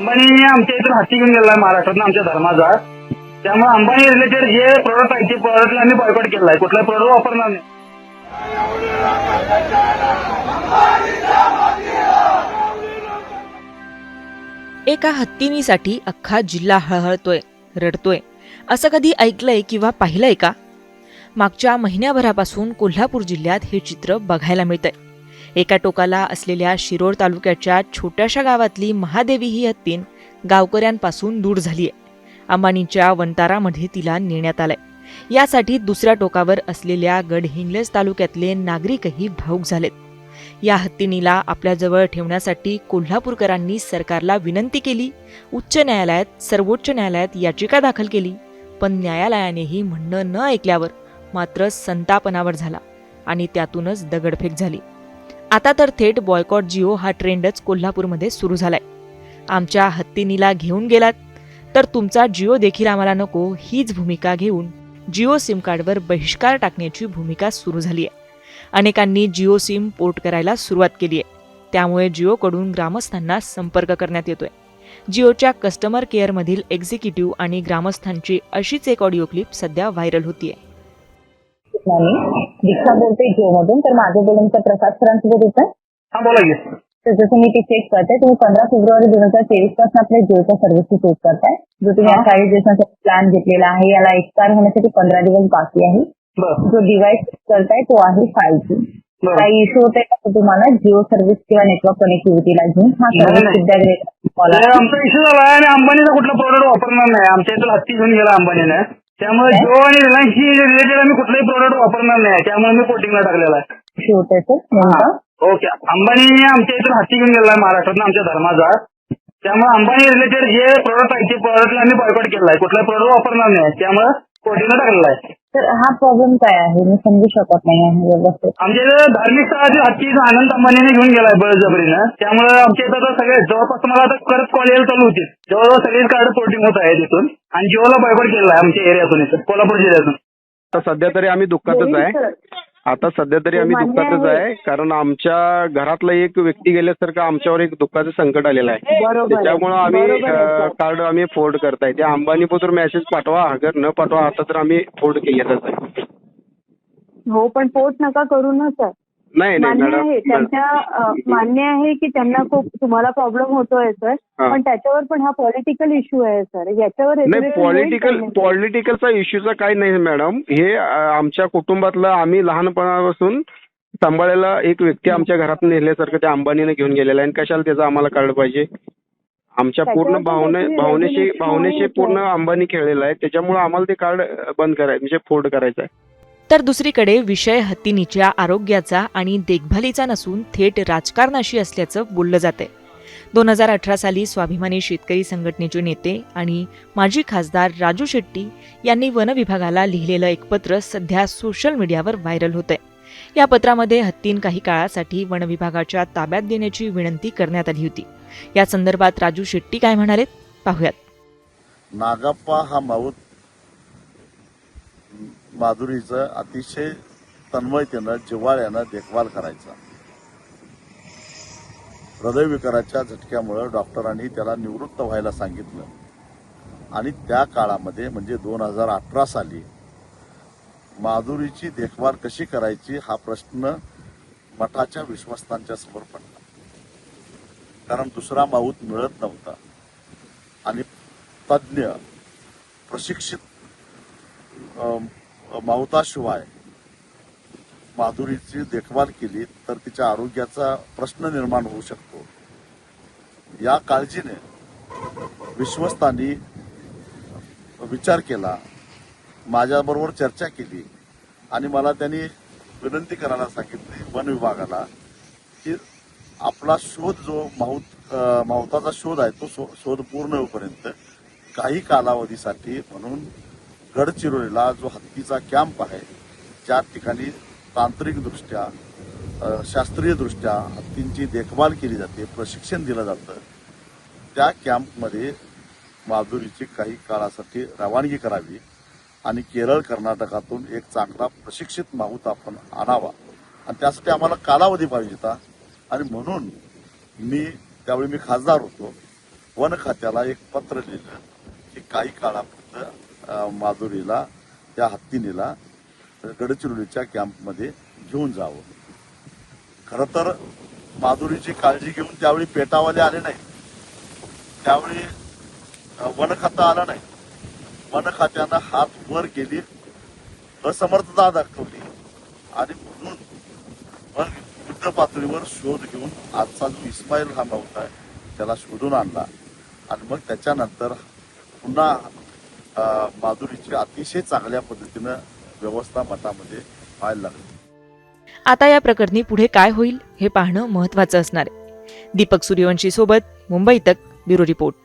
अंबानी आमच्या इथून हत्ती घेऊन गेला महाराष्ट्रात आमच्या धर्माचा. त्यामुळे अंबानी रिलेटेड जे प्रोडक्ट आहे ते प्रोडक्टला आम्ही बॉयकॉट केलाय. कुठलाही प्रोडक्ट वापरणार नाही. एका हत्तीनीसाठी अख्खा जिल्हा हळहळतोय रडतोय. असं कधी ऐकलंय किंवा पाहिलंय का? मागच्या महिन्याभरापासून कोल्हापूर जिल्ह्यात हे चित्र बघायला मिळतंय. एका टोकाला असलेल्या शिरोळ तालुक्याच्या छोट्याशा गावातली महादेवी ही हत्तीन गावकऱ्यांपासून दूर झाली आहे अंबानीच्या वंतारामध्ये तिला नेण्यात आलंय. यासाठी दुसऱ्या टोकावर असलेल्या गडहिंग्लज तालुक्यातले नागरिकही भाऊक झालेत. या हत्तीनीला आपल्याजवळ ठेवण्यासाठी कोल्हापूरकरांनी सरकारला विनंती केली उच्च न्यायालयात सर्वोच्च न्यायालयात याचिका दाखल केली पण न्यायालयानेही म्हणणं न ऐकल्यावर मात्र संतापनावर झाला आणि त्यातूनच दगडफेक झाली. आता तर थेट बॉयकॉट जिओ हा ट्रेंडच कोल्हापूरमध्ये सुरू झालाय. आमच्या हत्तीनीला घेऊन गेलात तर तुमचा जिओ देखील आम्हाला नको हीच भूमिका घेऊन जिओ सिम कार्डवर बहिष्कार टाकण्याची भूमिका सुरू झाली आहे अनेकांनी जिओ सिम पोर्ट करायला सुरुवात केली आहे त्यामुळे जिओकडून ग्रामस्थांना संपर्क करण्यात येतोय. जिओच्या कस्टमर केअरमधील एक्झिक्युटिव्ह आणि ग्रामस्थांची अशीच एक ऑडिओ क्लिप सध्या व्हायरल होतीये. मी दीक्षा बोलते जिओ मधून. तर माझं बोलून प्रसाद सरांसोबत होतं हा बोला की तर जसं मी ते चेक करते तुम्ही पंधरा फेब्रुवारी दोन हजार तेवीसपासून आपल्या जिओच्या सर्व्हिसची चेक करताय. जो तुम्ही. चाळीस दिवसांचा प्लॅन घेतलेला आहे याला एक्सपायर होण्यासाठी पंधरा दिवस बाकी आहे. जो डिव्हाइस करताय तो आहे फाईव्ह जी. काही इश्यू होते का तुम्हाला? जिओ सर्व्हिस किंवा नेटवर्क कनेक्टिव्हिटीला घेऊन. हा सर्व्हिस. सुद्धा आमचा इश्यू झाला आहे आणि अंबानीचा कुठला प्रोडक्ट वापरणार नाही. आमच्या इथून हत्ती घेऊन गेला अंबानीने. त्यामुळे? जिओ आणि रिलायन्सशी रिलेटेड आम्ही कुठलाही प्रोडक्ट वापरणार नाही. त्यामुळे मी कोटिंगला टाकलेला आहे. Sir okay. अंबानी आमच्या इथून हत्ती घेऊन गेलाय महाराष्ट्रात आमच्या धर्माचा. त्यामुळे अंबानी रिलेटेड जे प्रोडक्ट आहेत ते प्रोडक्टला आम्ही बॉयकॉट केलाय कुठलाही प्रोडक्ट वापरणार नाही. त्यामुळे कोटिंगला टाकलेला आहे. तर हा प्रॉब्लेम काय आहे? मी समजू शकत नाही आहे व्यवस्थित. आमच्या इथं धार्मिक स्थळातील हत्ती आनंद अंबानीने घेऊन गेलाय बळजबरीनं. त्यामुळे आमच्या इथं आता सगळे जवळपास तुम्हाला आता करत कॉल यायला चालू होती जवळजवळ सगळीच कार्ड पोर्टिंग होत आहे तिथून आणि जिओला बॉयकॉट केलाय आमच्या एरियातून इथं कोल्हापूर जिल्ह्यातून. आता सध्या तरी आम्ही दुःखातच आहे. आता सध्या तरी आम्ही दुःखातच आहे. कारण आमच्या घरातला एक व्यक्ती गेल्यासारखं आमच्यावर एक दुःखाचं संकट आलेलं आहे. त्याच्यामुळं आम्ही. कार्ड आम्ही फोर्ड करताय त्या अंबानी पत्र मेसेज पाठवा अगर न पाठवा आता तर आम्ही फोर्ड केलेलंच आहे हो पण पोट नका करू ना सर मान्य आहे त्यांच्या मान्य आहे की त्यांना खूप तुम्हाला प्रॉब्लेम होतोय सर. पण त्याच्यावर पण हा पॉलिटिकल इश्यू आहे सर. याच्यावर पॉलिटिकल? पॉलिटिकलचा इश्यूचा काही नाही मॅडम. हे आमच्या कुटुंबातलं आम्ही लहानपणापासून सांभाळलेला एक व्यक्ती आमच्या घरात नेल्यासारखं त्या अंबानीने घेऊन गेलेला आहे आणि कशाला त्याचं आम्हाला कळलं पाहिजे? आमच्या पूर्ण भावने भावनेशी भावनेशी पूर्ण. अंबानी खेळलेला आहे. त्याच्यामुळे आम्हाला ते कार्ड बंद करायचं म्हणजे फोल्ड करायचं आहे. तर दुसरीकडे विषय हत्तीनीच्या आरोग्याचा आणि देखभालीचा नसून थेट राजकारणाशी असल्याचं बोललं जातंय. दोन हजार अठरा साली स्वाभिमानी शेतकरी संघटनेचे नेते आणि माजी खासदार राजू शेट्टी यांनी वन विभागाला लिहिलेलं एक पत्र सध्या सोशल मीडियावर व्हायरल होतंय. या पत्रामध्ये हत्तीन काही काळासाठी वन विभागाच्या ताब्यात देण्याची विनंती करण्यात आली होती. या संदर्भात राजू शेट्टी काय म्हणालेत? पाहूयात. नागप्पा हा माऊत माधुरीचं अतिशय तन्मयतेनं जिव्हाळ्यानं देखभाल करायचा. हृदयविकाराच्या झटक्यामुळं डॉक्टरांनी त्याला निवृत्त व्हायला सांगितलं. आणि त्या काळामध्ये म्हणजे दोन हजार अठरा साली माधुरीची देखभाल कशी करायची हा प्रश्न मठाच्या विश्वस्तांच्या समोर पडला. कारण दुसरा माऊत मिळत नव्हता. आणि तज्ज्ञ प्रशिक्षित अम, माधुरीची देखभाल केली तर तिच्या आरोग्याचा प्रश्न निर्माण होऊ शकतो. या काळजीने विश्वस्तांनी विचार केला माझ्याबरोबर चर्चा केली आणि मला त्यांनी विनंती करायला सांगितली वन विभागाला की आपला शोध जो माहुत अ, माहुताचा शोध आहे तो शो- शोध पूर्ण होईपर्यंत काही कालावधीसाठी म्हणून गडचिरोलीला जो हत्तीचा कॅम्प आहे ज्या ठिकाणी तांत्रिकदृष्ट्या शास्त्रीयदृष्ट्या हत्तींची देखभाल केली जाते प्रशिक्षण दिलं जातं त्या कॅम्पमध्ये माधुरीची काही काळासाठी रवानगी करावी आणि केरळ कर्नाटकातून एक चांगला प्रशिक्षित माहूत आपण आणावा. आणि त्यासाठी आम्हाला कालावधी पाहिजे होता. आणि म्हणून मी त्यावेळी मी खासदार होतो वन खात्याला एक पत्र लिहिलं की काही काळापूर्वी माधुरीला त्या हत्तीनीला गडचिरोलीच्या कॅम्पमध्ये घेऊन जावं. खर तर माधुरीची काळजी घेऊन त्यावेळी पेटावाले आले नाही त्यावेळी वन खातं आलं नाही. वन खात्यानं हात वर केली असमर्थता दाखवली आणि म्हणून मग युद्ध पातळीवर शोध घेऊन आजचा जो इस्माईल हा नव्हता त्याला शोधून आणला. आणि मग त्याच्यानंतर पुन्हा माधुरीची अतिशय चांगल्या पद्धतीनं व्यवस्था मठामध्ये व्हायला लागली. आता या प्रकरणी पुढे काय होईल हे पाहणं महत्वाचं असणार आहे. दीपक सूर्यवंशी सोबत मुंबई तक ब्युरो रिपोर्ट.